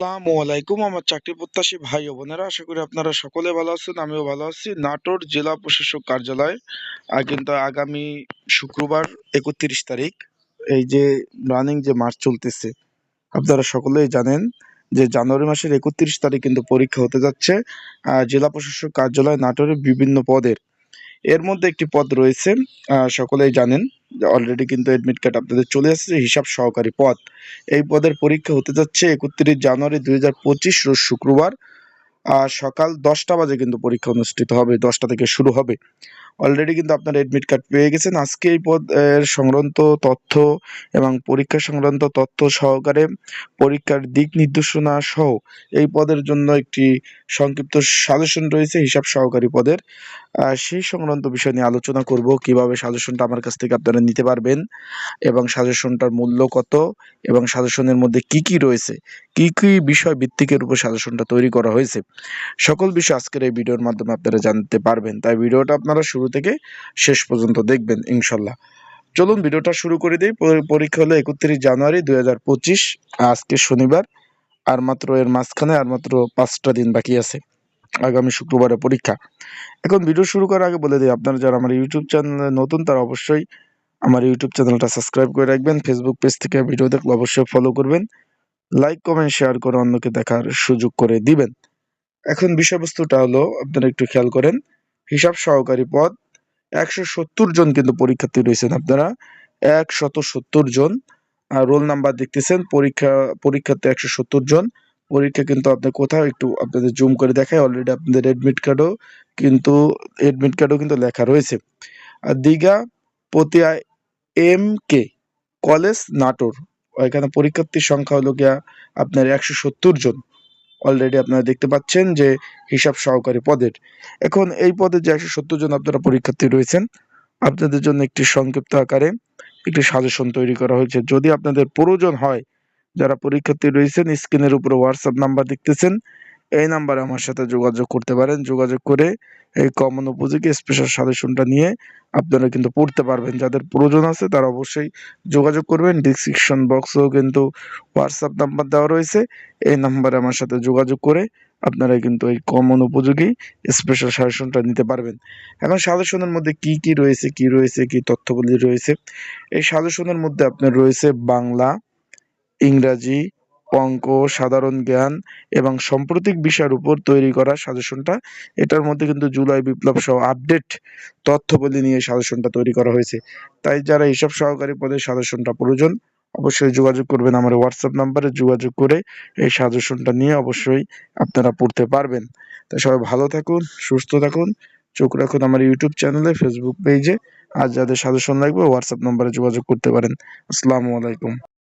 আসসালামু আলাইকুম আমার চাকরি প্রত্যাশী ভাই ও বোনেরা, আশা করি আপনারা সকলে ভালো আছেন, আমিও ভালো আছি। নাটোর জেলা প্রশাসক কার্যালয় আর কিন্তু আগামী শুক্রবার একত্রিশ তারিখ, এই যে রানিং যে মাস চলতেছে, আপনারা সকলেই জানেন যে জানুয়ারি মাসের একত্রিশ তারিখ কিন্তু পরীক্ষা হতে যাচ্ছে। জেলা প্রশাসক কার্যালয় নাটোরের বিভিন্ন পদের এর মধ্যে একটি পদ রয়েছে সকলেই জানেন অলরেডি কিন্তু অ্যাডমিট কার্ড আপনাদের চলে আসছে হিসাব সহকারী পদ। এই পদের পরীক্ষা হতে যাচ্ছে একত্রিশ জানুয়ারি দুই হাজার পঁচিশ শুক্রবার। সকাল দশটা বাজে কিন্তু পরীক্ষা অনুষ্ঠিত হবে, দশটা থেকে শুরু হবে। অলরেডি কিন্তু আপনারা এডমিট কার্ড পেয়ে গেছেন। আজকে এই পদ সংক্রান্ত তথ্য এবং পরীক্ষা সংক্রান্ত তথ্য সহকারে পরীক্ষার দিক নির্দেশনা সহ এই পদের জন্য একটি সংক্ষিপ্ত সাজেশন রয়েছে, হিসাব সহকারী পদের। সেই সংক্রান্ত বিষয় নিয়ে আলোচনা করব, কীভাবে সাজেশনটা আমার কাছ থেকে আপনারা নিতে পারবেন এবং সাজেশনটার মূল্য কত এবং সাজেশনের মধ্যে কি কি রয়েছে, কি কি বিষয় ভিত্তিকের উপর সাজেশনটা তৈরি করা হয়েছে। সকল বিষয় আজকের এই ভিডিওর মাধ্যমে আপনারা জানতে পারবেন। তাই ভিডিওটা আপনারা শুরু থেকে শেষ পর্যন্ত দেখবেন ইনশাল্লাহ। চলুন ভিডিওটা শুরু করে দিই। পরীক্ষা হলো একত্রিশ জানুয়ারি দুই আজকে শনিবার, আর মাত্র এর মাঝখানে আর মাত্র পাঁচটা দিন বাকি আছে আগামী শুক্রবারে পরীক্ষা। এখন ভিডিও শুরু করার আগে বলে দিই, আপনারা যারা আমার ইউটিউব চ্যানেলে নতুন, তারা অবশ্যই আমার ইউটিউব চ্যানেলটা সাবস্ক্রাইব করে রাখবেন। ফেসবুক পেজ থেকে ভিডিও দেখলে অবশ্যই ফলো করবেন। লাইক, কমেন্ট, শেয়ার করে অন্যকে দেখার সুযোগ করে দিবেন। এখন বিষয়বস্তুটা হলো, আপনারা একটু খেয়াল করেন, হিসাব সহকারী পদ একশো সত্তর জন কিন্তু পরীক্ষার্থী রয়েছেন আপনারা। একশত সত্তর জন। আর রোল নাম্বার দেখতেছেন, পরীক্ষা পরীক্ষার্থী একশো সত্তর জন। পরীক্ষা কিন্তু আপনি কোথাও একটু আপনাদের জুম করে দেখায় অলরেডি আপনাদের এডমিট কার্ডও কিন্তু এডমিট কার্ডও কিন্তু লেখা রয়েছে। আর Digha, Patiya M K college, Natore. এখানে পরীক্ষার্থীর সংখ্যা হলো গিয়া আপনার একশো সত্তর জন। অলরেডি আপনারা দেখতে পাচ্ছেন যে হিসাব সহকারী পদের। এখন এই পদে যে একশো সত্তর জন আপনারা পরীক্ষার্থী রয়েছেন, আপনাদের জন্য একটি সংক্ষিপ্ত আকারে একটি সাজেশন তৈরি করা হয়েছে। যদি আপনাদের প্রয়োজন হয়, যারা পরীক্ষার্থী রয়েছেন স্ক্রিনের উপরে হোয়াটসঅ্যাপ নাম্বার দেখতেছেন এই নাম্বারে আমার সাথে যোগাযোগ করতে পারেন। যোগাযোগ করে এই কমন উপযোগী স্পেশাল সাজেশনটা নিয়ে আপনারা কিন্তু পড়তে পারবেন। যাদের প্রয়োজন আছে তারা অবশ্যই যোগাযোগ করবেন। ডিসক্রিপশন বক্সেও কিন্তু হোয়াটসঅ্যাপ নাম্বার দেওয়া রয়েছে। এই নাম্বারে আমার সাথে যোগাযোগ করে আপনারা কিন্তু এই কমন উপযোগী স্পেশাল সাজেশনটা নিতে পারবেন। এখন সাজেশনের মধ্যে কি কি রয়েছে কি রয়েছে, কি তথ্যগুলি রয়েছে? এই সাজেশনের মধ্যে আপনার রয়েছে বাংলা, ইংরাজি অঙ্ক সাধারণ জ্ঞান এবং সাম্প্রতিক বিষয়ের উপর তৈরি করা সাজেশনটা। এটার মধ্যে কিন্তু জুলাই বিপ্লব সহ আপডেট তথ্যবলী নিয়ে সাজেশনটা তৈরি করা হয়েছে। তাই যারা হিসাব সহকারী পদের সাজেশনটা প্রয়োজন, অবশ্যই যোগাযোগ করবেন আমার হোয়াটসঅ্যাপ নাম্বারে। যোগাযোগ করে এই সাজেশনটা নিয়ে অবশ্যই আপনারা পড়তে পারবেন। তাই সবাই ভালো থাকুন, সুস্থ থাকুন। চোখ রাখুন আমার ইউটিউব চ্যানেলে ফেসবুক পেজে আর যাদের সাজেশন লাগবে হোয়াটসঅ্যাপ নাম্বারে যোগাযোগ করতে পারেন। আসসালামু আলাইকুম।